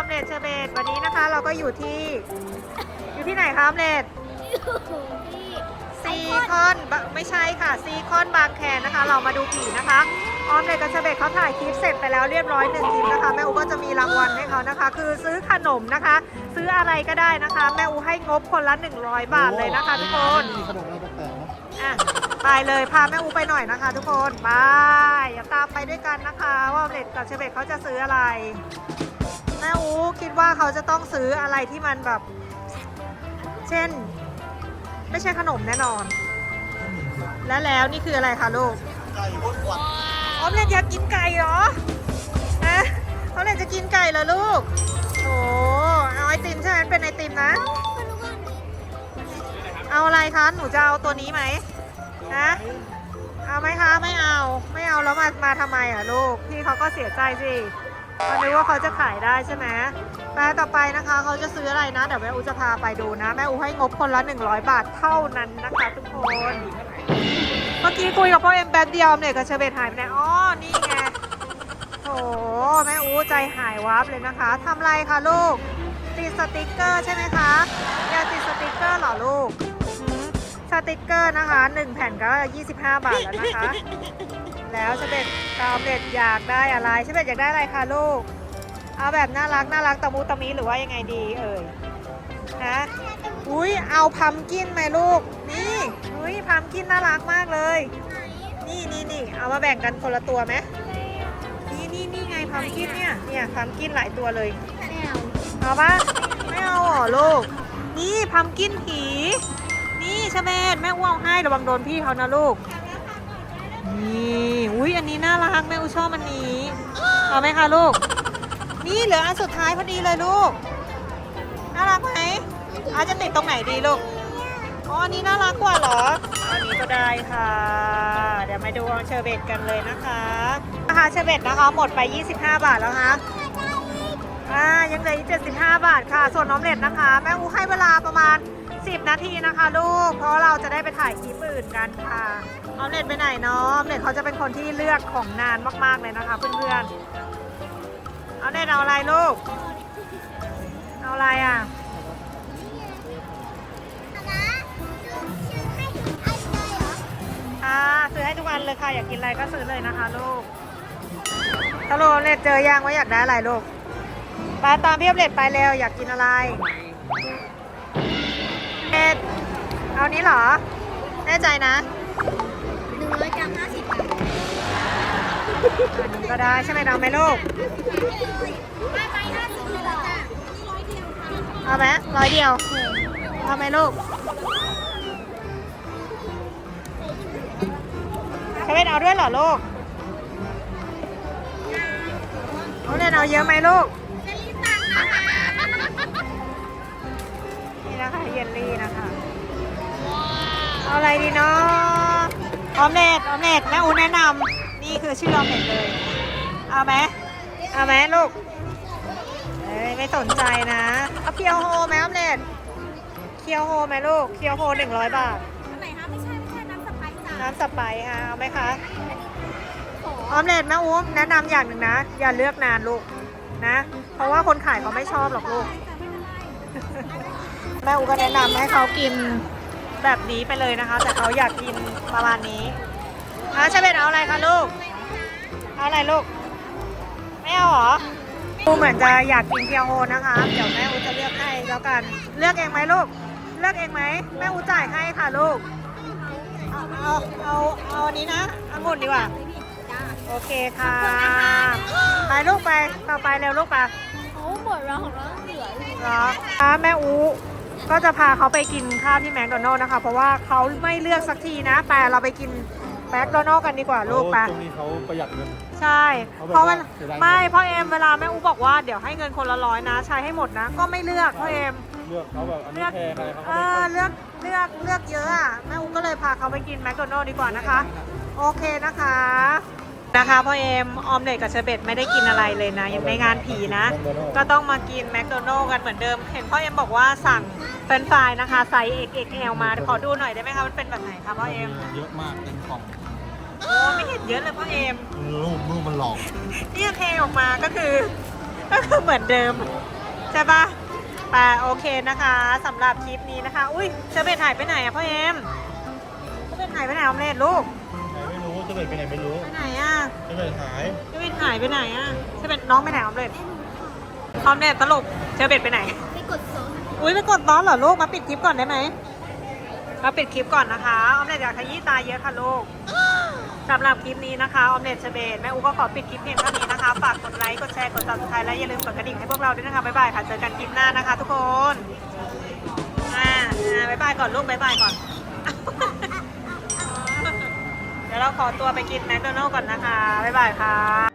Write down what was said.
อมเล็ตเชอร์เบตวันนี้นะคะเราก็อยู่ที่ อยู่ที่ไหนคะออมเล็ตซีคอนบะไม่ใช่ค่ะซีคอนบางแคนะคะ เรามาดูผีนะคะออมเล็ตกับเชอร์เบตเขาถ่ายคลิปเสร็จไปแล้วเรียบร้อยหนึ่งคลิปนะคะแม่อูก็จะมีรางวัลให้เขานะคะ คือซื้อขนมนะคะ ซื้ออะไรก็ได้นะคะ แม่อูให้งบคนละ 100 บาทเลยนะคะทุกคนมีขนมอะไรแปลกๆนะอะไปเลยพาแม่อูไปหน่อยนะคะ ทุกคนไปอย่าตามไปด้วยกันนะคะ ว่าออมเล็ตกับเชอร์เบตเขาจะซื้ออะไร แม่อูคิดว่าเขาจะต้องซื้ออะไรที่มันแบบ เช่น ไม่ใช่ขนมแน่นอน และแล้วนี่คืออะไรคะลูก ไก่บดหวัดออมเล็ตอยากกินไก่เหรอฮะออมเล็ตจะกินไก่เหรอลูกโอ้เอาไอติมใช่ไหมเป็นไอติมนะ เอาอะไรคะ หนูจะเอาตัวนี้ไหมฮะเอาไหมคะ ไม่เอา ไม่เอาแล้วมา มาทำไมอะลูก พี่เขาก็เสียใจสิ เขาคิดว่าเขาจะขายได้ใช่ไหมแม่ต่อไปนะคะเขาจะซื้ออะไรนะเดี๋ยวแม่อูจะพาไปดูนะ แม่อูให้งบคนละ 100 บาทเท่านั้นนะคะทุกคน เมื่อกี้คุยกับพ่อเอ็มแป๊บเดียวเนี่ยกับเชเบตหายไปไหนอ๋อนี่ไงโถแม่อูใจหายวับเลยนะคะทำอะไรคะลูกติดสติกเกอร์ใช่ไหมคะอยากติดสติกเกอร์เหรอลูกสติกเกอร์นะคะ 1 แผ่นก็ 25 บาทแล้วนะคะ แล้วเชอร์เบตาวเด็ดอยากได้อะไรเชเบตอยากได้อะไรคะลูก เอาแบบน่ารักน่ารักตะมูตะมีหรือว่ายังไงดีเอ่ยฮะอุ้ยเอาพัมกินไหมลูก นี่อุ้ยพัมกินน่ารักมากเลย นี่นี่นี่เอามาแบ่งกันคนละตัวไหมนี่นี่นี่ไงพัมกินเนี่ยเนี่ยพัมกินหลายตัวเลยเอาปะไม่เอาหรอลูก นี่พัมกินผี นี่ชเบนแม่อ้วงให้ระวังโดนพี่เขานะลูก นี่อุ้ยอันนี้น่ารักแม่อูชอบอันนี้เอาไหมคะลูก นี่เหลืออันสุดท้ายพอดีเลยลูก น่ารักไหมอาจะติดตรงไหนดีลูกอ๋ออันนี้น่ารักกว่าเหรอ อันนี้ก็ได้ค่ะ เดี๋ยวมาดูของเชอร์เบตกันเลยนะคะราคาเชอร์เบตนะคะหมดไป 25 บาทแล้วคะอ่ายังเหลืออีก75 บาทค่ะ ส่วนน้อมเล็ตนะคะ แม่อูให้เวลาประมาณ 10 นาทีนะคะลูก เพราะเราจะได้ไปถ่ายคลิปอื่นกันค่ะออมเล็ตไปไหนเนาะออมเล็ตเขาจะเป็นคนที่เลือกของนานมากๆเลยนะคะเพื่อนๆเอาเล็ตเอาอะไรลูก เอาอะไรอะค่ะซื้อให้ทุกวันเลยค่ะ อยากกินอะไรก็ซื้อเลยนะคะลูกตโลเลตเจอยังว่าอยากได้อะไรลูก ไปตามพี่อมเล็ตไปเร็วอยากกินอะไรเล็ ดเอานี้เหรอ แน่ใจนะอันนี้ก็ได้ใช่ไหมน้องไหมลูกเอาไหมร้อยเดียว เอาไหมลูกเชเว่นเอาด้วยเหรอลูกเอาเล่นเอาเยอะไหมลูก นี่นะคะเยลลี่นะคะเอาอะไรดีเนาะออมเล็ตออมเล็ตแม่อูแนะนำนี่คือชื่อออมเล็ตเลย เอาไหมเอาไหมลูกเอ้ยไม่สนใจนะเอาเคียวโฮไหมออมเล็ตเคียวโฮไหมลูกเคียวโฮหนึ่งร้อยบาทน้ำสไปซ์ค่ะเอาไหมคะออมเล็ตแม่อูแนะนำอย่างหนึ่งนะ อย่าเลือกนานลูกนะ เพราะว่าคนขายเขาไม่ชอบหรอกลูก แม่อูก็แนะนำให้เขากินแบบนี้ไปเลยนะคะ แต่เขาอยากกินประมาณนี้อะชาเบตเอาอะไรคะลูก เอาอะไรลูก ไม่เอาเหรออูเหมือนจะอยากกินเคียวโฮนะคะ เดี๋ยวแม่อูจะเลือกให้แล้วกัน เลือกเองไหมลูก เลือกเองไหมแม่อูจ่ายให้ค่ะลูก เอาเอาเอาเอาอันนี้นะองุ่นดีกว่า โอเคค่ะ ไปลูกไปต่อไปเร็วลูกไปเขาหมดแล้วของเราเหลืออยู่เหรอคะแม่อู ก็จะพาเขาไปกินข้าวที่แมคโดนัลล์นะคะ เพราะว่าเขาไม่เลือกสักทีนะแต่เราไปกินแมคโดนัลล์กันดีกว่าลูกไปตรงนี้เขาประหยัดเงิน ใช่เขาแบบเพราะว่าว่าเสียดายเงิน ไม่พ่อเอ็มเวลาแม่อูบอกว่าเดี๋ยวให้เงินคนละร้อยนะ ใช้ให้หมดนะ ก็ไม่เลือกพ่อเอ็มเลือกเขาแบบอันนี้แพงอะไรเขาเอก็ไม่อค่อยเลือกเลือกเลือกเยอะอะแม่อูก็เลยพาเขาไปกินแมคโดนัลล์ดีกว่านะคะ โอเคนะคะ นะคะพ่อเอ็มออมเล็ตกับเชอร์เบตไม่ได้กินอะไรเลยนะยังในงานผีนะ ก็ต้องมากินแมคโดนัลล์กันเหมือนเดิม เห็นพ่อเอ็มบอกว่าสั่งเฟรนช์ฟรายนะคะไซส์ XXL มาขอดูหน่อยได้ไหมคะมันเป็นแบบไหนคะพ่อเอ็มเยอะมากเต็มกล่องโอ้ไม่เห็นเยอะเลยพ่อเอ็มรูปรูปมันหลอกเนี่ยเทออกมาก็คือก็คือเหมือนเดิมใช่ปะไปโอเคนะคะสำหรับคลิปนี้นะคะ อุ้ยเชอร์เบตหายไปไหนอะพ่อเอ็มเชอร์เบตหายไปไหนออมเล็ตลูก ไหนไม่รู้จะไปไหนไม่รู้ไปไหนอะจะไปหายเชอร์เบตหายไปไหนอะเชอร์เบตน้องไปไหนออมเล็ตออมเล็ตตลกเชอร์เบตไปไหนไปกดโซนอุ้ยไปกดร้อนเหรอลูกมาปิดคลิปก่อนได้ไหมมาปิดคลิปก่อนนะคะออมเล็ตอยากขยี้ตาเยอะค่ะลูกสำหรับคลิปนี้นะคะออมเล็ตเชเบตแม่อูก็ขอปิดคลิปเพียงเท่านี้นะคะฝากกดไลค์กดแชร์กด subscribe และอย่าลืมกดกระดิ่งให้พวกเราด้วยนะคะบ๊ายบายค่ะเจอกันคลิปหน้านะคะ ทุกคนอ่าอ่าบ๊ายบายก่อนลูกบ๊ายบายก่อน เดี๋ยวเราขอตัวไปกินแมคโดนัลด์ก่อนนะคะ บ๊ายบายค่ะ